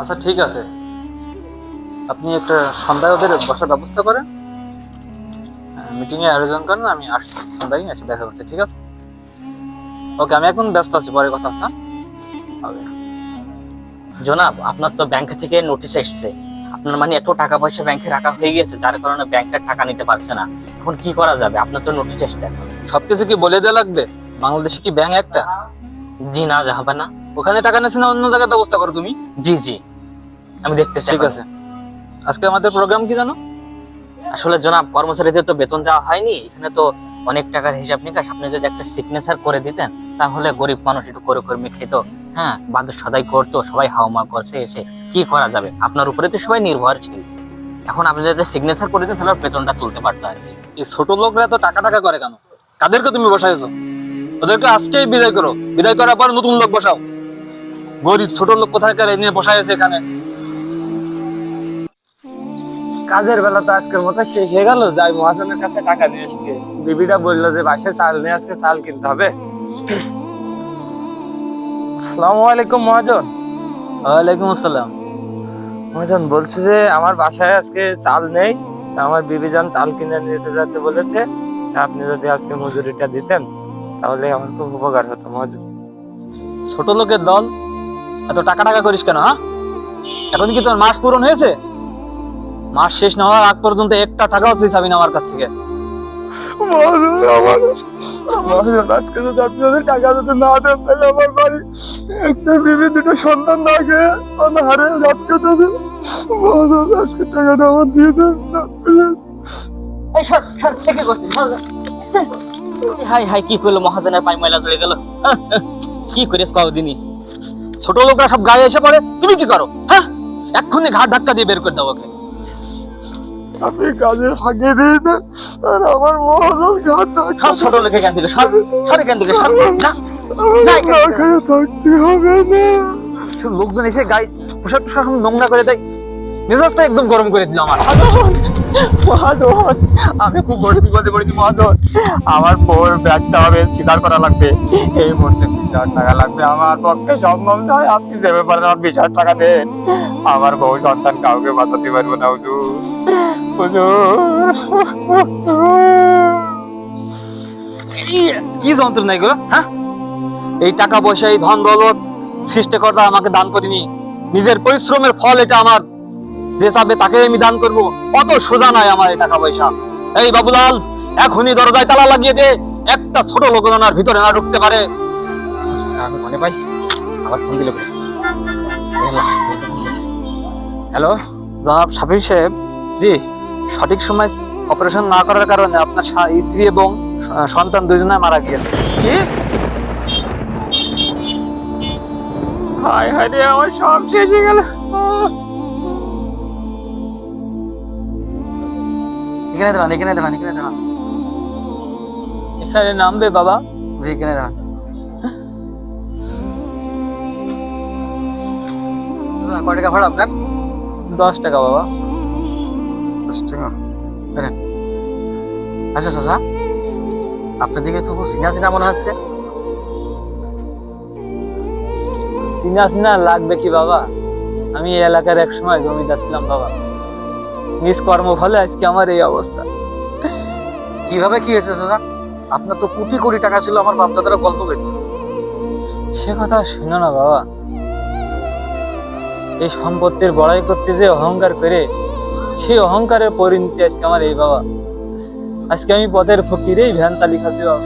আচ্ছা ঠিক আছে। আপনি একটা সন্ধ্যায় ওদের বসার ব্যবস্থা করেন। মিটিং এ আয়োজন করেন আমি আসছি। সন্ধ্যায় এসে দেখা হচ্ছে ঠিক আছে? ওকে আমি এখন ব্যস্ত আছি পরে কথা আছে হ্যাঁ? জনাব আপনার তো ব্যাংক থেকে নোটিশ এসেছে। আপনার মানে এত টাকা পয়সা ব্যাংকে রাখা হয়ে গেছে যার কারণে ব্যাংকটা টাকা নিতে পারছে না। এখন কি করা যাবে? আপনার তো নোটিশ এসেছে এখন। সবকিছু কি বলে দেওয়া লাগবে? বাংলাদেশে কি ব্যাংক একটা? জি না যা হবে না। ওখানে টাকা নিচ্ছে না অন্য জায়গায় ব্যবস্থা করো তুমি? জি জি। আমি দেখতেছি ঠিক আছে। আজকে আমাদের প্রোগ্রাম কি জানো? আসলে জনাব কর্মচারীদের তো বেতন দেওয়া হয়নি এখানে তো অনেক টাকার হিসাব নিকাশ। আপনি যদি একটা সিগনেচার করে দিতেন তাহলে গরিব মানুষ একটু করে কর্মী খেত। হ্যাঁ বাদ সদাই করতো সবাই হাওমা করছে এসে কি করা যাবে? আপনার উপরে তো সবাই নির্ভরশীল এখন আপনি যদি সিগনেচার করে দিতেন তাহলে বেতনটা তুলতে পারতো আর কি। এই ছোট লোকরা তো টাকা টাকা করে কেন? কাদেরকে তুমি বসাইছো? ওদেরকে আজকেই বিদায় করো। বিদায় করার পর নতুন লোক বসাও। গরিব ছোট লোক কোথায় কার এনে বসাইছে এখানে? কাজের বেলা তো আজকের মতো শেষ হয়ে গেল। যাই মহাজনের কাছে টাকা নিয়ে আসবে বিবিটা বলল যে বাসায় চাল নিয়ে আজকে চাল কিনতে হবে। আসসালামু আলাইকুম মহাজন। ওয়ালাইকুম আসসালাম। মহাজন বলছে যে আমার বাসায় আজকে চাল নেই আমার বিবিজান চাল কিনে নিতে যেতে বলেছে। আপনি যদি আজকে মজুরিটা দিতেন তাহলে আমার খুব উপকার হতো মহাজন। ছোট লোকের দল এত টাকা টাকা করিস কেন হ্যাঁ? এখন কি তোর মাস পূরণ হয়েছে? মাস শেষ না হওয়ার আগ পর্যন্ত একটা টাকাও তুই চাবি না আমার কাছ থেকে। মহাজন আমার আজকে যদি আপনি যদি টাকা যদি না দেন তাহলে আমার বাড়ি একটা বিবি দুটো সন্তান না খেয়ে আমার হারে যাচ্ছে তবে আজকে টাকাটা আমার দিয়ে দেন এই সর সর থেকে করছিস? হাই হাই কি করল মহাজনের পাই ময়লা চলে গেল? কি করিস কদিনই ছোট লোকরা সব গায়ে এসে পড়ে তুমি কি করো? হ্যাঁ এক্ষুনি ঘাট ধাক্কা দিয়ে বের করে দাও ওকে। আপনি কাজে ফাঁকি দিয়ে দেন আর আমার মহাজন ঘাট সব ছোট লোকে কেন থেকে সর সর থেকে। খেয়ে থাকতে হবে না। সব লোকজন এসে গায়ে পোশাক টোশাক সব নোংরা করে দেয়। মেজাজটা একদম গরম করে দিল আমার। মহাজন আমি খুব বড় বিপদে পড়েছি মহাজন। আমার বউর ব্যাগ হবে স্বীকার করা লাগবে। এই মুহূর্তে বিশ হাজার টাকা লাগবে আমার পক্ষে সম্ভব নয় আপনি দেবে পারেন আমার বিশ হাজার টাকা দেন। আমার বউ সন্তান কাউকে বাঁচাতে পারব না হুজুর। কি যন্ত্রণা এগুলো হ্যাঁ? এই টাকা পয়সা এই ধন দৌলত সৃষ্টিকর্তা আমাকে দান করিনি। নিজের পরিশ্রমের ফল এটা আমার। যে চাবে তাকে আমি দান করব অত সোজা নয় আমার এই টাকা পয়সা। এই বাবুলাল এখনই দরজায় তালা লাগিয়ে দে। একটা ছোট লোক ভিতরে না ঢুকতে পারে। মনে পাই আবার ফোন দিল হ্যালো? জনাব সাবির সাহেব? জি। সঠিক সময় অপারেশন না করার কারণে আপনার স্ত্রী এবং সন্তান দুজনে মারা গিয়েছে। কি? হায় হায় রে আমার সব শেষ হয়ে গেল। এখানে দাঁড়ান এখানে দাঁড়ান এখানে দাঁড়ান। এখানে নামবে বাবা। জি এখানে দাঁড়ান। কয় টাকা ভাড়া আপনার? দশ টাকা বাবা। আচ্ছা চাচা আপনার দিকে তো সিনা সিনা মনে হচ্ছে। সিনা সিনা লাগবে কি বাবা? আমি এই এলাকার এক সময় জমিদার ছিলাম বাবা। নিজ আজকে আমার এই অবস্থা। কীভাবে কি হয়েছে চাচা? আপনার তো কোটি কোটি টাকা ছিল আমার বাপদাদারা গল্প করত। সে কথা শুনো না বাবা। এই সম্পত্তির বড়াই করতে যে অহংকার করে সেই অহংকারের পরিণতি আজকে আমার এই বাবা। আজকে আমি পদের ফকিরেই ভ্যান তালিকা খাচ্ছি বাবা।